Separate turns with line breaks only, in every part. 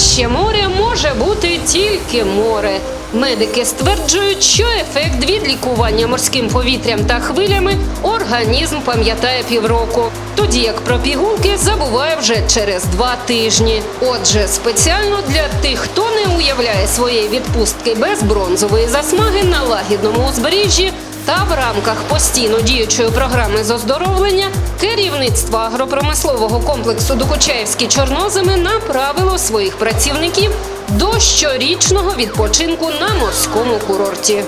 Краще море може бути тільки море. Медики стверджують, що ефект від лікування морським повітрям та хвилями організм пам'ятає півроку, тоді як про пігулки забуває вже через два тижні. Отже, спеціально для тих, хто не уявляє своєї відпустки без бронзової засмаги на лагідному узбережжі. Та в рамках постійно діючої програми з оздоровлення керівництво агропромислового комплексу Докучаївські чорноземи направило своїх працівників до щорічного відпочинку на морському курорті.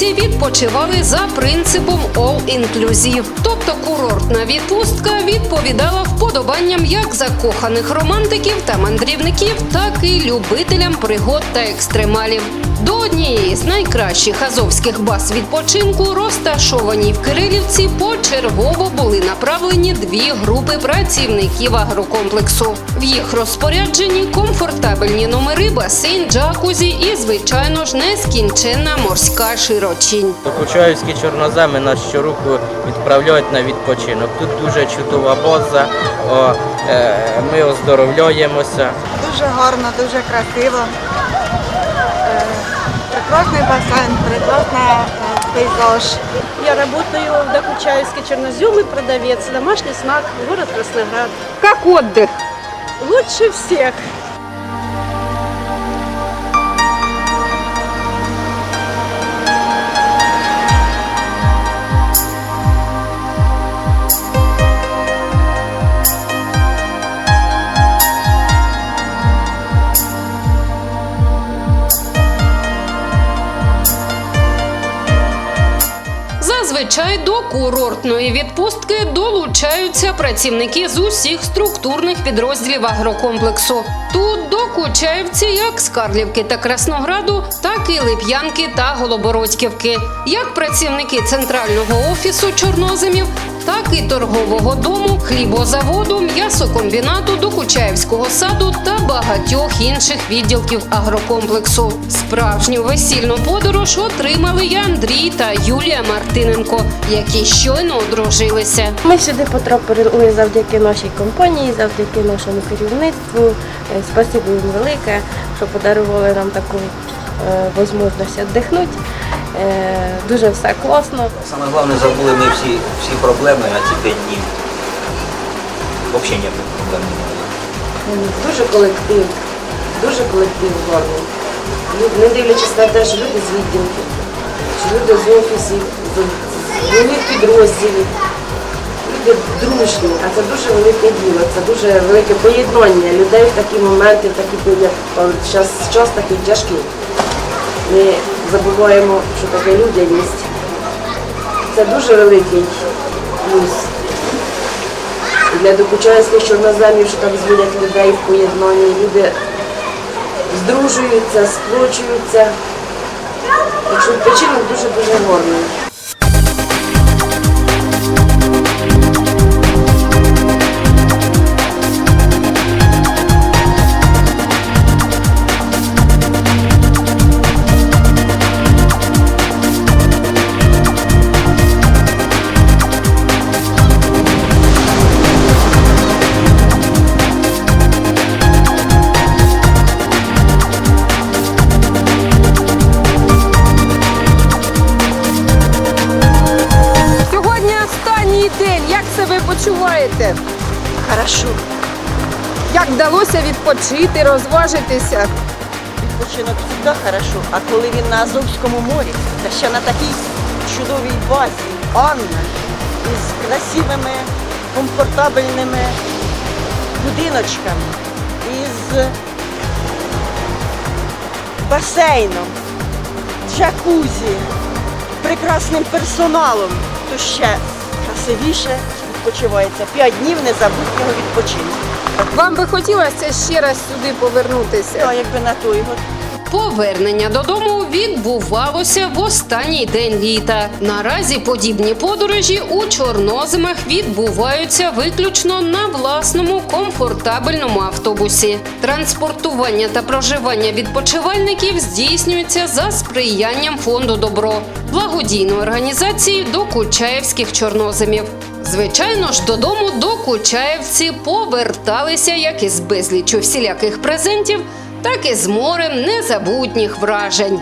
Докучаївці відпочивали за принципом All Inclusive. Тобто курортна відпустка відповідала вподобанням як закоханих романтиків та мандрівників, так і любителям пригод та екстремалів. До однієї з найкращих азовських баз відпочинку, розташованій в Кирилівці, почергово були направлені дві групи працівників агрокомплексу. В їх розпорядженні комфортабельні номери, басейн, джакузі і, звичайно ж, нескінченна морська широчінь.
Докучаївські чорноземи нас щороку відправляють на відпочинок. Тут дуже чудова база, е, ми оздоровляємося.
Дуже гарно, дуже красиво. прекрасный бассейн, прекрасный пейзаж.
Я работаю в Докучаевске черноземный продавец, домашний знак, город Красноград.
Как отдых?
Лучше всех.
Зазвичай до курортної відпустки долучаються працівники з усіх структурних підрозділів агрокомплексу. Тут докучаївці як з Карлівки та Краснограду, так і Лип'янки та Голобородьківки, як працівники центрального офісу чорноземів, так і торгового дому, хлібозаводу, м'ясокомбінату, Докучаївського саду та багатьох інших відділків агрокомплексу. Справжню весільну подорож отримали і Андрій та Юлія Мартиненко, які щойно одружилися.
Ми сюди потрапили завдяки нашій компанії, завдяки нашому керівництву. Е, Спасибо їм велике, що подарували нам таку е, можливість віддихнути. Е, Дуже все класно.
Саме головне, забули ми всі, всі проблеми на ці п'ять днів. Взагалі ніяких проблем немає.
Дуже колектив, дуже колектив гарний. Не дивлячись на те, що люди з відділків, що люди з офісів, з нових підрозділів. Люди дружні, а це дуже велике діло, це дуже велике поєднання людей в такі моменти, в такі час, час такий тяжкий. Ми забуваємо, що таке людяність. Це дуже великий плюс для докучаївських чорноземів, що там зводять людей в поєднанні. Люди здружуються, сплочуються. Так що відпочинок дуже-дуже гарний.
Як вдалося відпочити, розважитися?
Відпочинок завжди хорошо, а коли він на Азовському морі, та ще на такій чудовій базі, Анна, із красивими, комфортабельними будиночками, із басейном, джакузі, прекрасним персоналом, то ще красивіше відпочивається. П'ять днів незабутнього відпочинку.
Вам би хотілося ще раз сюди повернутися?
Ну, якби на той год.
Повернення додому відбувалося в останній день літа. Наразі подібні подорожі у чорноземах відбуваються виключно на власному комфортабельному автобусі. Транспортування та проживання відпочивальників здійснюється за сприянням фонду Добро благодійної організації до Кучаєвських чорноземів. Звичайно ж, додому до Кучаєвці поверталися як із безлічу всіляких презентів, так і з морем незабутніх вражень.